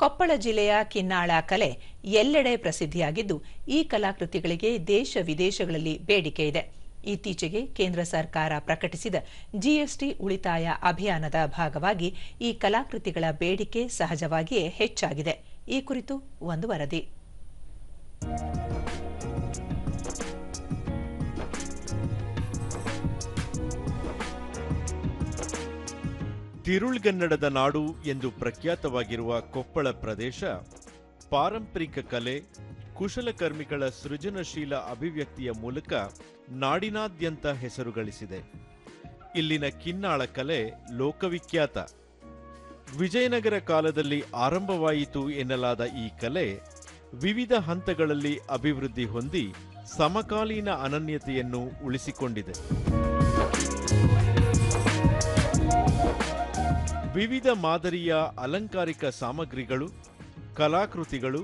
ಕೊಪ್ಪಳ ಜಿಲ್ಲೆಯ ಕಿನ್ನಾಳ ಕಲೆ ಎಲ್ಲೆಡೆ ಪ್ರಸಿದ್ಧಿಯಾಗಿದ್ದು, ಈ ಕಲಾಕೃತಿಗಳಿಗೆ ದೇಶ ವಿದೇಶಗಳಲ್ಲಿ ಬೇಡಿಕೆ ಇದೆ. ಇತ್ತೀಚೆಗೆ ಕೇಂದ್ರ ಸರ್ಕಾರ ಪ್ರಕಟಿಸಿದ ಜಿಎಸ್ಟಿ ಉಳಿತಾಯ ಅಭಿಯಾನದ ಭಾಗವಾಗಿ ಈ ಕಲಾಕೃತಿಗಳ ಬೇಡಿಕೆ ಸಹಜವಾಗಿಯೇ ಹೆಚ್ಚಾಗಿದೆ. ಈ ಕುರಿತು ಒಂದು ವರದಿ. ತಿರುಳ್ಗನ್ನಡದ ನಾಡು ಎಂದು ಪ್ರಖ್ಯಾತವಾಗಿರುವ ಕೊಪ್ಪಳ ಪ್ರದೇಶ, ಪಾರಂಪರಿಕ ಕಲೆ ಕುಶಲಕರ್ಮಿಗಳ ಸೃಜನಶೀಲ ಅಭಿವ್ಯಕ್ತಿಯ ಮೂಲಕ ನಾಡಿನಾದ್ಯಂತ ಹೆಸರು ಗಳಿಸಿದೆ ಇಲ್ಲಿನ ಕಿನ್ನಾಳ ಕಲೆ ಲೋಕವಿಖ್ಯಾತ. ವಿಜಯನಗರ ಕಾಲದಲ್ಲಿ ಆರಂಭವಾಯಿತು ಎನ್ನಲಾದ ಈ ಕಲೆ ವಿವಿಧ ಹಂತಗಳಲ್ಲಿ ಅಭಿವೃದ್ಧಿ ಹೊಂದಿ ಸಮಕಾಲೀನ ಅನನ್ಯತೆಯನ್ನು ಉಳಿಸಿಕೊಂಡಿದೆ. ವಿವಿಧ ಮಾದರಿಯ ಅಲಂಕಾರಿಕ ಸಾಮಗ್ರಿಗಳು, ಕಲಾಕೃತಿಗಳು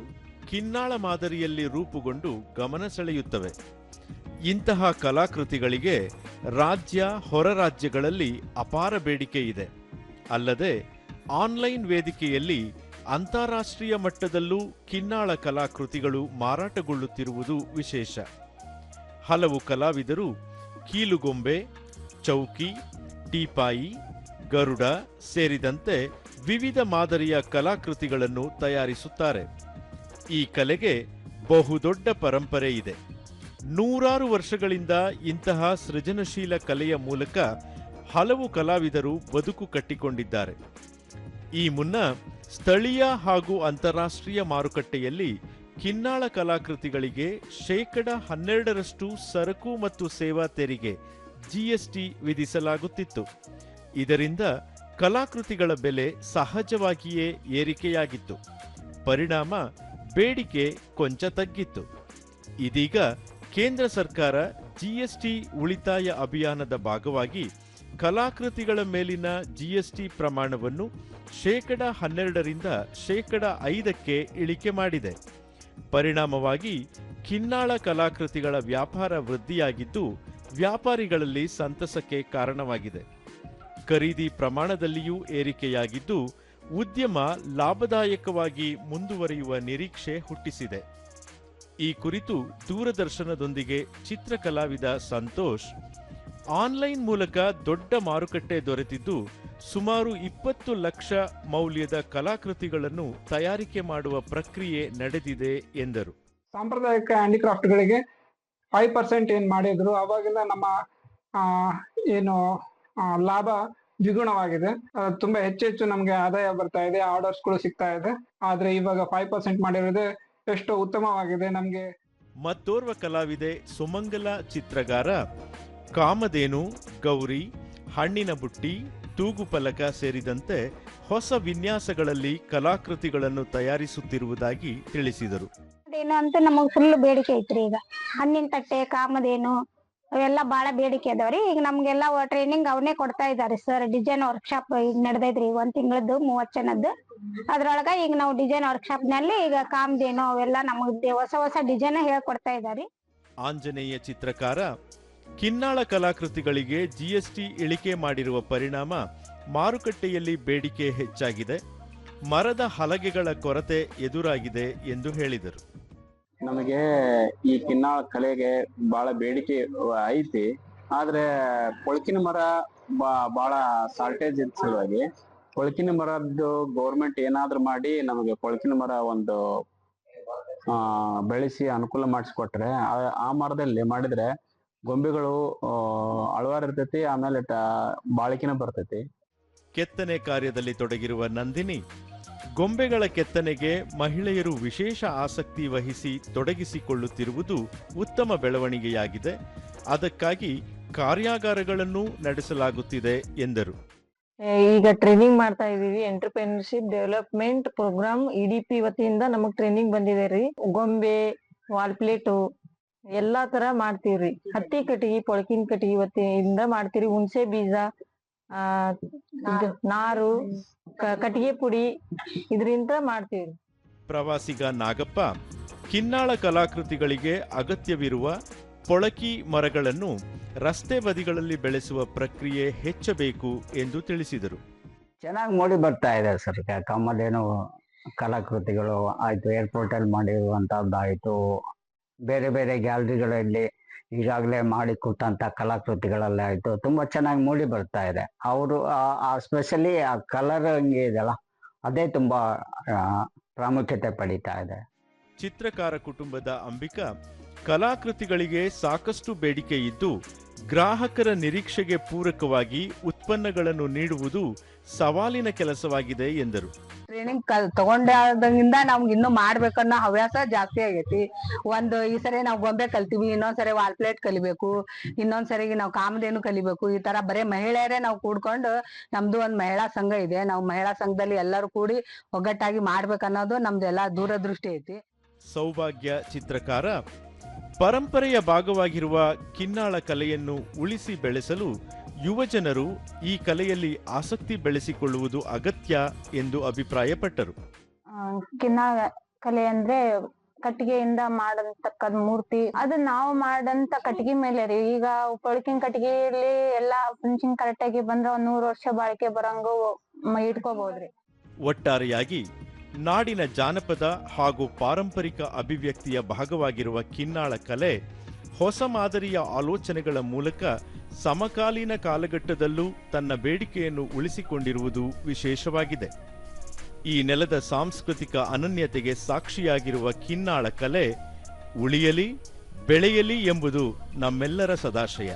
ಕಿನ್ನಾಳ ಮಾದರಿಯಲ್ಲಿ ರೂಪುಗೊಂಡು ಗಮನ ಸೆಳೆಯುತ್ತವೆ. ಇಂತಹ ಕಲಾಕೃತಿಗಳಿಗೆ ರಾಜ್ಯ, ಹೊರ ರಾಜ್ಯಗಳಲ್ಲಿ ಅಪಾರ ಬೇಡಿಕೆ ಇದೆ. ಅಲ್ಲದೆ, ಆನ್ಲೈನ್ ವೇದಿಕೆಯಲ್ಲಿ ಅಂತಾರಾಷ್ಟ್ರೀಯ ಮಟ್ಟದಲ್ಲೂ ಕಿನ್ನಾಳ ಕಲಾಕೃತಿಗಳು ಮಾರಾಟಗೊಳ್ಳುತ್ತಿರುವುದು ವಿಶೇಷ. ಹಲವು ಕಲಾವಿದರು ಕೀಲುಗೊಂಬೆ, ಚೌಕಿ, ಟೀಪಾಯಿ ಗರುಡ ಸೇರಿದಂತೆ ವಿವಿಧ ಮಾದರಿಯ ಕಲಾಕೃತಿಗಳನ್ನು ತಯಾರಿಸುತ್ತಾರೆ. ಈ ಕಲೆಗೆ ಬಹುದೊಡ್ಡ ಪರಂಪರೆ ಇದೆ. ನೂರಾರು ವರ್ಷಗಳಿಂದ ಇಂತಹ ಸೃಜನಶೀಲ ಕಲೆಯ ಮೂಲಕ ಹಲವು ಕಲಾವಿದರು ಬದುಕು ಕಟ್ಟಿಕೊಂಡಿದ್ದಾರೆ. ಈ ಮುನ್ನ ಸ್ಥಳೀಯ ಹಾಗೂ ಅಂತಾರಾಷ್ಟ್ರೀಯ ಮಾರುಕಟ್ಟೆಯಲ್ಲಿ ಕಿನ್ನಾಳ ಕಲಾಕೃತಿಗಳಿಗೆ ಶೇಕಡ ಹನ್ನೆರಡರಷ್ಟು ಸರಕು ಮತ್ತು ಸೇವಾ ತೆರಿಗೆ ಜಿಎಸ್ಟಿ ವಿಧಿಸಲಾಗುತ್ತಿತ್ತು. ಇದರಿಂದ ಕಲಾಕೃತಿಗಳ ಬೆಲೆ ಸಹಜವಾಗಿಯೇ ಏರಿಕೆಯಾಗಿತ್ತು. ಪರಿಣಾಮ ಬೇಡಿಕೆ ಕೊಂಚ ತಗ್ಗಿತ್ತು. ಇದೀಗ ಕೇಂದ್ರ ಸರ್ಕಾರ ಜಿಎಸ್ಟಿ ಉಳಿತಾಯ ಅಭಿಯಾನದ ಭಾಗವಾಗಿ ಕಲಾಕೃತಿಗಳ ಮೇಲಿನ ಜಿಎಸ್ಟಿ ಪ್ರಮಾಣವನ್ನು ಶೇಕಡ ಹನ್ನೆರಡರಿಂದ ಶೇಕಡ ಐದಕ್ಕೆ ಇಳಿಕೆ ಮಾಡಿದೆ. ಪರಿಣಾಮವಾಗಿ ಕಿನ್ನಾಳ ಕಲಾಕೃತಿಗಳ ವ್ಯಾಪಾರ ವೃದ್ಧಿಯಾಗಿದ್ದು ವ್ಯಾಪಾರಿಗಳಲ್ಲಿ ಸಂತಸಕ್ಕೆ ಕಾರಣವಾಗಿದೆ. ಖರೀದಿ ಪ್ರಮಾಣದಲ್ಲಿಯೂ ಏರಿಕೆಯಾಗಿದ್ದು, ಉದ್ಯಮ ಲಾಭದಾಯಕವಾಗಿ ಮುಂದುವರಿಯುವ ನಿರೀಕ್ಷೆ ಹುಟ್ಟಿಸಿದೆ. ಈ ಕುರಿತು ದೂರದರ್ಶನದೊಂದಿಗೆ ಚಿತ್ರಕಲಾವಿದ ಸಂತೋಷ್, ಆನ್ಲೈನ್ ಮೂಲಕ ದೊಡ್ಡ ಮಾರುಕಟ್ಟೆ ದೊರೆತಿದ್ದು, ಸುಮಾರು ಇಪ್ಪತ್ತು ಲಕ್ಷ ಮೌಲ್ಯದ ಕಲಾಕೃತಿಗಳನ್ನು ತಯಾರಿಕೆ ಮಾಡುವ ಪ್ರಕ್ರಿಯೆ ನಡೆದಿದೆ ಎಂದರು. ಸಾಂಪ್ರದಾಯಿಕ ಹ್ಯಾಂಡಿಕ್ರಾಫ್ಟ್ಗಳಿಗೆ ಫೈವ್ ಪರ್ಸೆಂಟ್ ಏನು ಮಾಡಿದ್ರು, ಅವಾಗಿಂದ ನಮ್ಮ ಏನು ಲಾಭ ದ್ವಿಗುಣವಾಗಿದೆ. ತುಂಬಾ ಹೆಚ್ಚು ಹೆಚ್ಚು ನಮಗೆ ಆದಾಯ ಬರ್ತಾ ಇದೆ ಆರ್ಡರ್ಸ್ಗಳು ಸಿಗ್ತಾ ಇದೆ. ಆದ್ರೆ ಇವಾಗ ಫೈವ್ ಪರ್ಸೆಂಟ್ ಮಾಡಿರೋದೇ ಎಷ್ಟು ಉತ್ತಮವಾಗಿದೆ ನಮಗೆ. ಮತ್ತೋರ್ವ ಕಲಾವಿದೆ ಸುಮಂಗಲ ಚಿತ್ರಗಾರ ಕಾಮಧೇನು ಗೌರಿ ಹಣ್ಣಿನ ಬುಟ್ಟಿ ತೂಗು ಫಲಕ ಸೇರಿದಂತೆ ಹೊಸ ವಿನ್ಯಾಸಗಳಲ್ಲಿ ಕಲಾಕೃತಿಗಳನ್ನು ತಯಾರಿಸುತ್ತಿರುವುದಾಗಿ ತಿಳಿಸಿದರು. ಏನಂತ ನಮಗೆ ನಮಗ್ ಫುಲ್ ಬೇಡಿಕೆ ಐತ್ರಿ ಈಗ. ಹಣ್ಣಿನ ತಟ್ಟೆ ಕಾಮಧೇನು ಅವೆಲ್ಲ ಬಾಳ ಬೇಡಿಕೆ ಅದಾವ್ರಿ. ಈಗ ನಮ್ಗೆಲ್ಲ ಟ್ರೈನಿಂಗ್ ಅವನೇ ಕೊಡ್ತಾ ಇದಾರೆ ಸರ್ ಡಿಸೈನ್ ವರ್ಕ್ಶಾಪ್ ಈಗ ನಡೆದೈತ್ರಿ ಈಗ ಒಂದ್ ತಿಂಗಳದ್ದು ಮೂವತ್ ಜನದ್ದು. ಅದ್ರೊಳಗ ಈಗ ನಾವು ಡಿಸೈನ್ ವರ್ಕ್ಶಾಪ್ನಲ್ಲಿ ಈಗ ಕಾಮಧೇನು ಅವೆಲ್ಲ ನಮಗೆ ಹೊಸ ಹೊಸ ಡಿಸೈನ್ ಹೇಳ್ಕೊಡ್ತಾ ಇದಾರಿ. ಆಂಜನೇಯ ಚಿತ್ರಕಾರ, ಕಿನ್ನಾಳ ಕಲಾಕೃತಿಗಳಿಗೆ ಜಿಎಸ್ಟಿ ಇಳಿಕೆ ಮಾಡಿರುವ ಪರಿಣಾಮ ಮಾರುಕಟ್ಟೆಯಲ್ಲಿ ಬೇಡಿಕೆ ಹೆಚ್ಚಾಗಿದೆ. ಮರದ ಹಲಗೆಗಳ ಕೊರತೆ ಎದುರಾಗಿದೆ ಎಂದು ಹೇಳಿದರು. ನಮಗೆ ಈ ಕಿನ್ನಾಳ ಕಲೆಗೆ ಬಹಳ ಬೇಡಿಕೆ ಐತಿ. ಆದ್ರೆ ಕೊಳಕಿನ ಮರ ಬಹಳ ಶಾರ್ಟೇಜ್ ಇದ್ದ ಸಲುವಾಗಿ. ಕೊಳಕಿನ ಮರದ್ದು ಗೌರ್ಮೆಂಟ್ ಏನಾದ್ರು ಮಾಡಿ ನಮಗೆ ಕೊಳಕಿನ ಮರ ಒಂದು, ಆ, ಬೆಳೆಸಿ ಅನುಕೂಲ ಮಾಡಿಸ್ಕೊಟ್ರೆ, ಆ- ಮರದಲ್ಲಿ ಮಾಡಿದ್ರೆ ಗೊಂಬೆಗಳು ಅಳವಾರ ಇರ್ತೈತಿ, ಆಮೇಲೆ ಬಾಳಿಕೆನ ಬರ್ತೈತಿ. ಕೆತ್ತನೆ ಕಾರ್ಯದಲ್ಲಿ ತೊಡಗಿರುವ ನಂದಿನಿ ಗೊಂಬೆಗಳ ಕೆತ್ತನೆಗೆ ಮಹಿಳೆಯರು ವಿಶೇಷ ಆಸಕ್ತಿ ವಹಿಸಿ ತೊಡಗಿಸಿಕೊಳ್ಳುತ್ತಿರುವುದು ಉತ್ತಮ ಬೆಳವಣಿಗೆಯಾಗಿದೆ. ಅದಕ್ಕಾಗಿ ಕಾರ್ಯಾಗಾರಗಳನ್ನು ನಡೆಸಲಾಗುತ್ತಿದೆ, ಎಂದರು. ಈಗ ಟ್ರೈನಿಂಗ್ ಮಾಡ್ತಾ ಇದೀವಿ ಎಂಟರ್ಪ್ರಿನರ್ಶಿಪ್ ಡೆವಲಪ್ಮೆಂಟ್ ಪ್ರೋಗ್ರಾಮ್ ಇಡಿಪಿ ವತಿಯಿಂದ ನಮಗ್ ಟ್ರೈನಿಂಗ್ ಬಂದಿದೆ ರೀ. ಗೊಂಬೆ ವಾಲ್ ಪ್ಲೇಟು ಎಲ್ಲಾ ತರ ಮಾಡ್ತೀವ್ರಿ. ಹತ್ತಿ ಕಟ್ಟಿಗೆ, ಪೊಳಕಿನ ಕಟ್ಟಿಗೆ ವತಿಯಿಂದ ಮಾಡ್ತೀವಿ ಹುಣಸೆ ಬೀಜ ಆ ಇದು ನಾರು ಕ- ಕಟ್ಟಿಗೆ ಪುಡಿ ಇದರಿಂದ ಮಾಡ್ತೀವಿ ಪ್ರವಾಸಿಗ ನಾಗಪ್ಪ ಕಿನ್ನಾಳ ಕಲಾಕೃತಿಗಳಿಗೆ ಅಗತ್ಯವಿರುವ ಪೊಳಕಿ ಮರಗಳನ್ನು ರಸ್ತೆ ಬದಿಗಳಲ್ಲಿ ಬೆಳೆಸುವ ಪ್ರಕ್ರಿಯೆ ಹೆಚ್ಚಬೇಕು ಎಂದು ತಿಳಿಸಿದರು. ಚೆನ್ನಾಗಿ ಮೂಡಿ ಬರ್ತಾ ಇದೆ ಸರ್. ಕಮ್ಮದೇನು ಕಲಾಕೃತಿಗಳು ಆಯಿತು ಏರ್ಪೋರ್ಟಲ್ಲಿ ಅಲ್ಲಿ ಮಾಡಿರುವಂತಹದ್ದಾಯ್ತು ಬೇರೆ ಬೇರೆ ಗ್ಯಾಲರಿಗಳಲ್ಲಿ ಈಗಾಗಲೇ ಮಾಡಿ ಕೊಟ್ಟಂತ ಕಲಾಕೃತಿಗಳಲ್ಲೇ ಆಯ್ತು ತುಂಬಾ ಚೆನ್ನಾಗಿ ಮೂಡಿ ಬರ್ತಾ ಇದೆ. ಅವರು ಸ್ಪೆಷಲಿ ಆ ಕಲರ್ ಹಂಗೆ ಇದೆಯಲ್ಲ, ಅದೇ ತುಂಬಾ ಪ್ರಾಮುಖ್ಯತೆ ಪಡೀತಾ ಇದೆ. ಚಿತ್ರಕಾರ ಕುಟುಂಬದ ಅಂಬಿಕಾ ಕಲಾಕೃತಿಗಳಿಗೆ ಸಾಕಷ್ಟು ಬೇಡಿಕೆ ಇದ್ದು ಗ್ರಾಹಕರ ನಿರೀಕ್ಷೆಗೆ ಪೂರಕವಾಗಿ ಉತ್ಪನ್ನಗಳನ್ನು ನೀಡುವುದು ಸವಾಲಿನ ಕೆಲಸವಾಗಿದೆ ಎಂದರು. ಟ್ರೈನಿಂಗ್ ಕಲ್ ತಗೊಂಡಾಗಿಂದ ನಮ್ಗೆ ಇನ್ನೂ ಮಾಡ್ಬೇಕನ್ನೋ ಹವ್ಯಾಸ ಜಾಸ್ತಿ ಆಗೈತಿ. ಒಂದು ಈ ಸರಿ ನಾವು ಗೊಂಬೆ ಕಲ್ತೀವಿ ಇನ್ನೊಂದ್ಸರಿ ವಾಲ್ ಪ್ಲೇಟ್ ಕಲಿಬೇಕು ಇನ್ನೊಂದ್ಸರಿ ನಾವು ಕಾಮಧೇನು ಕಲಿಬೇಕು ಈ ತರ ಬರೀ ಮಹಿಳೆಯರೇ ನಾವು ಕೂಡ್ಕೊಂಡು ನಮ್ದು ಒಂದು ಮಹಿಳಾ ಸಂಘ ಇದೆ. ನಾವು ಮಹಿಳಾ ಸಂಘದಲ್ಲಿ ಎಲ್ಲರೂ ಕೂಡಿ ಒಗ್ಗಟ್ಟಾಗಿ ಮಾಡ್ಬೇಕನ್ನೋದು ನಮ್ದು ಎಲ್ಲಾ ದೂರದೃಷ್ಟಿ ಐತಿ. ಸೌಭಾಗ್ಯ ಚಿತ್ರಕಾರ ಪರಂಪರೆಯ ಭಾಗವಾಗಿರುವ ಕಿನ್ನಾಳ ಕಲೆಯನ್ನು ಉಳಿಸಿ ಬೆಳೆಸಲು ಯುವಜನರು ಈ ಕಲೆಯಲ್ಲಿ ಆಸಕ್ತಿ ಬೆಳೆಸಿಕೊಳ್ಳುವುದು ಅಗತ್ಯ ಎಂದು ಅಭಿಪ್ರಾಯಪಟ್ಟರು. ಕಿನ್ನಾಳ ಕಲೆ ಅಂದ್ರೆ ಕಟ್ಟಿಗೆಯಿಂದ ಮಾಡಂತಕ್ಕ ಮೂರ್ತಿ. ಅದು ನಾವು ಮಾಡಂತ ಕಟ್ಟಿಗೆ ಮೇಲೆ ರೀ. ಈಗ ಕೊಳಕಿನ ಕಟ್ಟಿಗೆಯಲ್ಲಿ ಎಲ್ಲಾ ಫಿನಿಶಿಂಗ್ ಕರೆಕ್ಟ್ ಆಗಿ ಬಂದ್ರೆ ಒಂದ್ ನೂರ್ ವರ್ಷ ಬಾಳಿಕೆ ಬರಂಗ ಇಟ್ಕೋಬಹುದ್ರಿ ಒಟ್ಟಾರೆಯಾಗಿ ನಾಡಿನ ಜಾನಪದ ಹಾಗೂ ಪಾರಂಪರಿಕ ಅಭಿವ್ಯಕ್ತಿಯ ಭಾಗವಾಗಿರುವ ಕಿನ್ನಾಳ ಕಲೆ ಹೊಸ ಮಾದರಿಯ ಆಲೋಚನೆಗಳ ಮೂಲಕ ಸಮಕಾಲೀನ ಕಾಲಘಟ್ಟದಲ್ಲೂ ತನ್ನ ಬೇಡಿಕೆಯನ್ನು ಉಳಿಸಿಕೊಂಡಿರುವುದು ವಿಶೇಷವಾಗಿದೆ. ಈ ನೆಲದ ಸಾಂಸ್ಕೃತಿಕ ಅನನ್ಯತೆಗೆ ಸಾಕ್ಷಿಯಾಗಿರುವ ಕಿನ್ನಾಳ ಕಲೆ ಉಳಿಯಲಿ, ಬೆಳೆಯಲಿ ಎಂಬುದು ನಮ್ಮೆಲ್ಲರ ಸದಾಶಯ.